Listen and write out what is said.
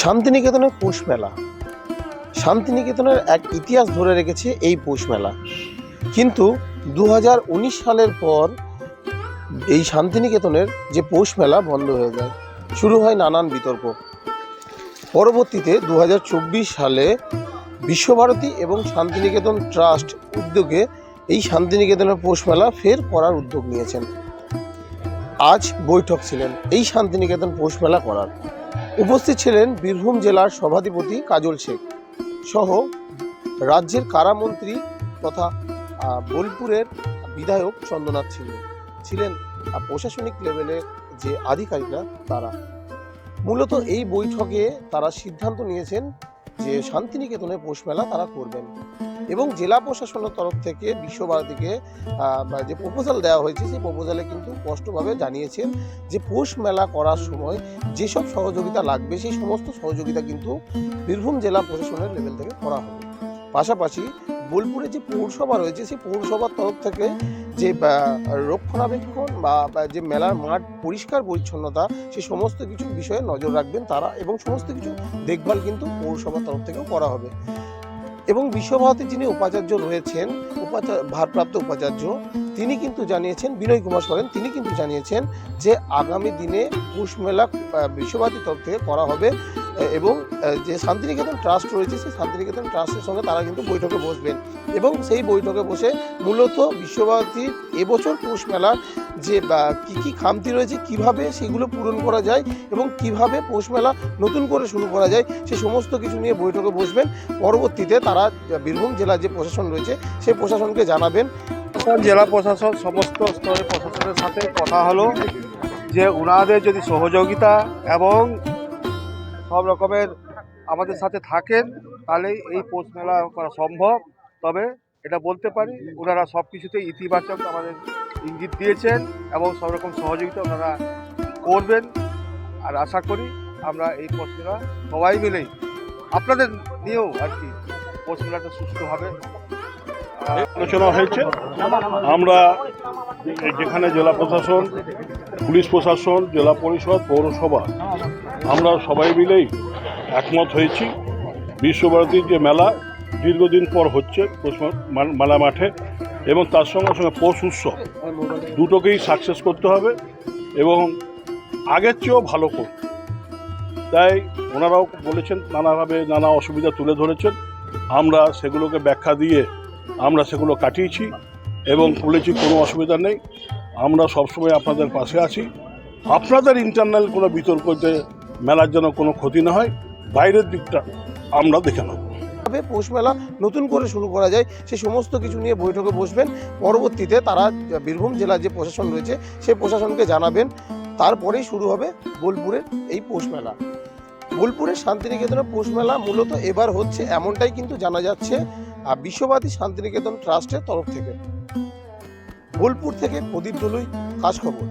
শান্তিনিকেতনের পৌষ মেলা। শান্তিনিকেতনের এক ইতিহাস ধরে রেখেছে এই পৌষ মেলা। কিন্তু দু হাজার উনিশ সালের পর এই শান্তিনিকেতনের যে পৌষ মেলা বন্ধ হয়ে যায়, শুরু হয় নানান বিতর্ক। পরবর্তীতে দু হাজার চব্বিশ সালে বিশ্বভারতী এবং শান্তিনিকেতন ট্রাস্ট উদ্যোগে এই শান্তিনিকেতনের পৌষ মেলা ফের করার উদ্যোগ নিয়েছেন। আজ বৈঠক ছিলেন এই শান্তিনিকেতন পৌষ মেলা করার। উপস্থিত ছিলেন বীরভূম জেলার সভাধিপতি কাজল শেখ সহ রাজ্যের কারামন্ত্রী তথা বোলপুরের বিধায়ক চন্দ্রনাথ ছিল ছিলেন প্রশাসনিক লেভেলে যে আধিকারিকরা, তারা। মূলত এই বৈঠকে তারা সিদ্ধান্ত নিয়েছেন যে শান্তিনিকেতনে পৌষ মেলা তারা করবেন। এবং জেলা প্রশাসনের তরফ থেকে বিশ্বভারতীকে যে প্রপোজাল দেওয়া হয়েছে সেই প্রপোজালে কিন্তু স্পষ্টভাবে জানিয়েছেন যে পৌষ মেলা করার সময় যেসব সহযোগিতা লাগবে সেই সমস্ত সহযোগিতা কিন্তু বীরভূম জেলা প্রশাসনের লেভেল থেকে করা হবে। পাশাপাশি বোলপুরে যে পৌরসভা রয়েছে, সেই পৌরসভার তরফ থেকে যে রক্ষণাবেক্ষণ বা যে মেলার মাঠ পরিষ্কার পরিচ্ছন্নতা, সে সমস্ত কিছু বিষয়ে নজর রাখবেন তারা এবং সমস্ত কিছু দেখভাল কিন্তু পৌরসভার তরফ থেকেও করা হবে। এবং বিশ্বভারতীর যিনি উপাচার্য রয়েছেন উপাচার্য ভারপ্রাপ্ত উপাচার্য, তিনি কিন্তু জানিয়েছেন, বিনয় কুমার সরেন, তিনি কিন্তু জানিয়েছেন যে আগামী দিনে পুষ মেলা বিশ্বভারতীর তরফ থেকে করা হবে। এবং যে শান্তিনিকেতন ট্রাস্ট রয়েছে, সেই শান্তিনিকেতন ট্রাস্টের সঙ্গে তারা কিন্তু বৈঠকে বসবেন। এবং সেই বৈঠকে বসে মূলত বিশ্বভারতীর এবছর পৌষ মেলার যে কি কি খামতি রয়েছে, কীভাবে সেগুলো পূরণ করা যায় এবং কীভাবে পৌষ মেলা নতুন করে শুরু করা যায়, সে সমস্ত কিছু নিয়ে বৈঠকে বসবেন। পরবর্তীতে তারা বীরভূম জেলার যে প্রশাসন রয়েছে সেই প্রশাসনকে জানাবেন। জেলা প্রশাসন সমস্ত স্তরের প্রশাসনের সাথে কথা হলো যে ওনাদের যদি সহযোগিতা এবং সব রকমের আমাদের সাথে থাকেন তাহলেই এই পৌষ মেলা করা সম্ভব। তবে এটা বলতে পারি ওনারা সব কিছুতেই ইতিবাচক আমাদের ইঙ্গিত দিয়েছেন এবং সব রকম সহযোগিতা ওনারা করবেন। আর আশা করি আমরা এই পৌষ মেলা সবাই মিলেই আপনাদের নিয়েও আর কি পৌষ মেলাটা সুস্থভাবে আহ, আলোচনা হয়েছে। আমরা যেখানে জেলা প্রশাসন, পুলিশ প্রশাসন, জেলা পরিষদ, পৌরসভা, আমরা সবাই মিলেই একমত হয়েছি। বিশ্বভারতীর যে মেলা দীর্ঘদিন পর হচ্ছে মেলা মাঠে, এবং তার সঙ্গে সঙ্গে পৌষ উৎসব। দুটোকেই সাকসেস করতে হবে, এবং আগের চেয়েও ভালো করতে তাই ওনারাও বলেছেন, নানাভাবে নানা অসুবিধা তুলে ধরেছেন। আমরা সেগুলোকে ব্যাখ্যা দিয়ে আমরা সেগুলো কাটিয়েছি। এবং বলেছি, কোনো অসুবিধা নেই। আমরা সবসময় আপনাদের পাশে আছি। আপনাদের ইন্টারনাল কোনো বিতর্কতে মেলার যেন কোনো ক্ষতি না হয়। বাইরের দিকটা আমরা দেখে নেব। কীভাবে পৌষ মেলা নতুন করে শুরু করা যায়। সে সমস্ত কিছু নিয়ে বৈঠকে বসবেন। পরবর্তীতে তারা বীরভূম জেলার যে প্রশাসন রয়েছে সেই প্রশাসনকে জানাবেন। তারপরেই শুরু হবে বোলপুরের এই পৌষ মেলা। বোলপুরের শান্তিনিকেতনের পৌষ মেলা মূলত এবার হচ্ছে এমনটাই কিন্তু জানা যাচ্ছে বিশ্ববাদী শান্তিনিকেতন ট্রাস্টের তরফ থেকে। বোলপুর থেকে প্রদীপ দলুই খাস খবর।